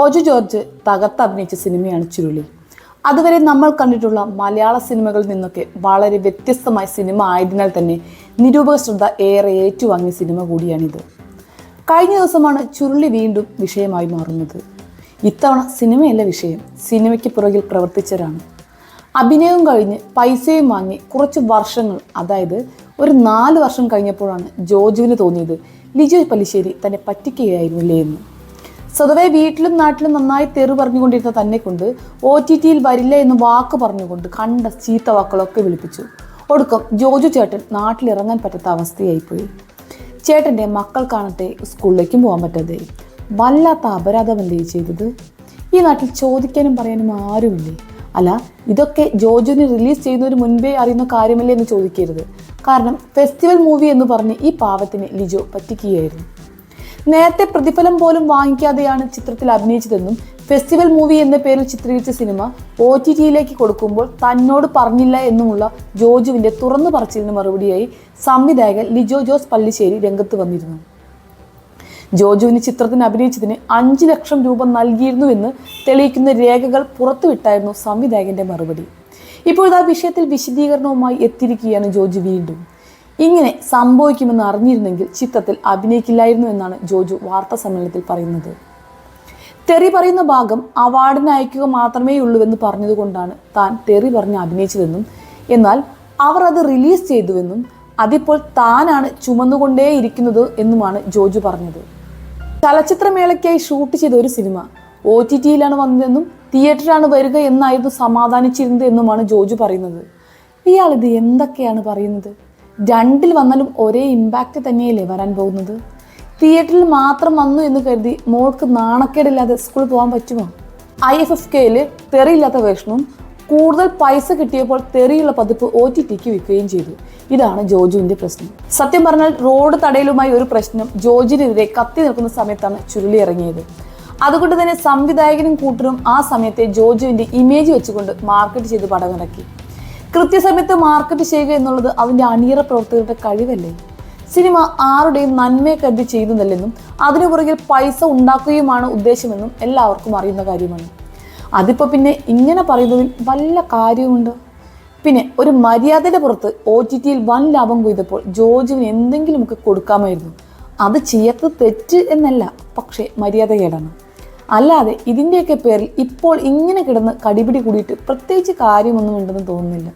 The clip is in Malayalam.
ജോജു ജോർജ് തകർത്ത് അഭിനയിച്ച സിനിമയാണ് ചുരുളി. അതുവരെ നമ്മൾ കണ്ടിട്ടുള്ള മലയാള സിനിമകളിൽ നിന്നൊക്കെ വളരെ വ്യത്യസ്തമായ സിനിമ ആയതിനാൽ തന്നെ നിരൂപക ശ്രദ്ധ ഏറെ ഏറ്റുവാങ്ങിയ സിനിമ കൂടിയാണിത്. കഴിഞ്ഞ ദിവസമാണ് ചുരുളി വീണ്ടും വിഷയമായി മാറുന്നത്. ഇത്തവണ സിനിമയല്ല വിഷയം സിനിമയ്ക്ക് പുറകിൽ പ്രവർത്തിച്ചവരാണ്. അഭിനയവും കഴിഞ്ഞ് പൈസയും വാങ്ങി കുറച്ച് വർഷങ്ങൾ അതായത് ഒരു നാല് വർഷം കഴിഞ്ഞപ്പോഴാണ് ജോജുവിന് തോന്നിയത് ലിജോ പല്ലിശ്ശേരി തന്നെ പറ്റിക്കുകയായിരുന്നില്ലേ എന്ന്. സ്വതവേ വീട്ടിലും നാട്ടിലും നന്നായി തെറി പറഞ്ഞുകൊണ്ടിരുന്ന തന്നെ കൊണ്ട് ഒ ടി ടിയിൽ വരില്ല എന്ന് വാക്ക് പറഞ്ഞുകൊണ്ട് കണ്ട ചീത്ത വാക്കുകളൊക്കെ വിളിപ്പിച്ചു. ഒടുക്കം ജോജു ചേട്ടൻ നാട്ടിലിറങ്ങാൻ പറ്റാത്ത അവസ്ഥയായിപ്പോയി. ചേട്ടന്റെ മക്കൾ കാണട്ടെ സ്കൂളിലേക്കും പോകാൻ പറ്റാതെ. വല്ലാത്ത അപരാധമല്ലേ ചെയ്തത്? ഈ നാട്ടിൽ ചോദിക്കാനും പറയാനും ആരുമില്ലേ? അല്ല ഇതൊക്കെ ജോജുവിന് റിലീസ് ചെയ്യുന്നതിന് മുൻപേ അറിയുന്ന കാര്യമല്ലേ എന്ന് ചോദിക്കരുത്. കാരണം ഫെസ്റ്റിവൽ മൂവി എന്ന് പറഞ്ഞ് ഈ പാവത്തിന് ലിജോ പറ്റിക്കുകയായിരുന്നു. നേരത്തെ പ്രതിഫലം പോലും വാങ്ങിക്കാതെയാണ് ചിത്രത്തിൽ അഭിനയിച്ചതെന്നും ഫെസ്റ്റിവൽ മൂവി എന്ന പേരിൽ ചിത്രീകരിച്ച സിനിമ ഒ ടി ടിയിലേക്ക് കൊടുക്കുമ്പോൾ തന്നോട് പറഞ്ഞില്ല എന്നുമുള്ള ജോജുവിന്റെ തുറന്നു പറച്ചിലിന് മറുപടിയായി സംവിധായകൻ ലിജോ ജോസ് പള്ളിശ്ശേരി രംഗത്ത് വന്നിരുന്നു. ജോജുവിന് ചിത്രത്തിന് അഭിനയിച്ചതിന് അഞ്ച് ലക്ഷം രൂപ നൽകിയിരുന്നുവെന്ന് തെളിയിക്കുന്ന രേഖകൾ പുറത്തുവിട്ടായിരുന്നു സംവിധായകന്റെ മറുപടി. ഇപ്പോഴത്തെ വിഷയത്തിൽ വിശദീകരണവുമായി എത്തിയിരിക്കുകയാണ് ജോജു വീണ്ടും. ഇങ്ങനെ സംഭവിക്കുമെന്ന് അറിഞ്ഞിരുന്നെങ്കിൽ ചിത്രത്തിൽ അഭിനയിക്കില്ലായിരുന്നു എന്നാണ് ജോജു വാർത്താ സമ്മേളനത്തിൽ പറയുന്നത്. തെറി പറയുന്ന ഭാഗം അവാർഡിന് അയക്കുക മാത്രമേ ഉള്ളൂവെന്ന് പറഞ്ഞതുകൊണ്ടാണ് താൻ തെറി പറഞ്ഞ് അഭിനയിച്ചതെന്നും എന്നാൽ അവർ അത് റിലീസ് ചെയ്തുവെന്നും അതിപ്പോൾ താനാണ് ചുമന്നുകൊണ്ടേയിരിക്കുന്നത് എന്നുമാണ് ജോജു പറഞ്ഞത്. ചലച്ചിത്രമേളയ്ക്കായി ഷൂട്ട് ചെയ്ത ഒരു സിനിമ ഒ ടി ടിയിലാണ് വന്നതെന്നും തിയേറ്ററിലാണ് വരിക എന്നായിരുന്നു സമാധാനിച്ചിരുന്നത് എന്നുമാണ് ജോജു പറയുന്നത്. ഇയാൾ ഇത് എന്തൊക്കെയാണ് പറയുന്നത്? രണ്ടിൽ വന്നാലും ഒരേ ഇമ്പാക്റ്റ് തന്നെയല്ലേ വരാൻ പോകുന്നത്? തിയേറ്ററിൽ മാത്രം വന്നു എന്ന് കരുതി മോൾക്ക് നാണക്കേടില്ലാതെ സ്കൂളിൽ പോകാൻ പറ്റുമോ? ഐ എഫ് എഫ് കെയിൽ തെറിയില്ലാത്ത വേഷനും കൂടുതൽ പൈസ കിട്ടിയപ്പോൾ തെറിയുള്ള പതിപ്പ് ഒ ടി ടിക്ക് വിൽക്കുകയും ചെയ്തു. ഇതാണ് ജോജുവിന്റെ പ്രശ്നം. സത്യം പറഞ്ഞാൽ റോഡ് തടയലുമായി ഒരു പ്രശ്നം ജോജിനെതിരെ കത്തി നിൽക്കുന്ന സമയത്താണ് ചുരുളി ഇറങ്ങിയത്. അതുകൊണ്ട് തന്നെ സംവിധായകനും കൂട്ടരും ആ സമയത്തെ ജോജുവിന്റെ ഇമേജ് വെച്ചുകൊണ്ട് മാർക്കറ്റ് ചെയ്ത് പടമിറക്കി കൃത്യസമയത്ത് മാർക്കറ്റ് ചെയ്യുക എന്നുള്ളത് അവന്റെ അണിയറ പ്രവർത്തകരുടെ കഴിവല്ലേ? സിനിമ ആരുടെയും നന്മയെ കരുതി ചെയ്യുന്നതല്ലെന്നും അതിനു പുറകിൽ പൈസ ഉണ്ടാക്കുകയുമാണ് ഉദ്ദേശമെന്നും എല്ലാവർക്കും അറിയുന്ന കാര്യമാണ്. അതിപ്പോൾ പിന്നെ ഇങ്ങനെ പറയുന്നതിൽ വല്ല കാര്യമുണ്ടോ പിന്നെ ഒരു മര്യാദയുടെ പുറത്ത് ഒ ടി ടിയിൽ വൻ ലാഭം കൊയ്തപ്പോൾ ജോജുവിന് എന്തെങ്കിലുമൊക്കെ കൊടുക്കാമായിരുന്നു. അത് ചെയ്യാത്തത് തെറ്റ് എന്നല്ല പക്ഷേ മര്യാദകേടാണ്. അല്ലാതെ ഇതിന്റെയൊക്കെ പേരിൽ ഇപ്പോൾ ഇങ്ങനെ കിടന്ന് കടിപിടി കൂടിയിട്ട് പ്രത്യേകിച്ച് കാര്യമൊന്നും ഉണ്ടെന്ന് തോന്നുന്നില്ല.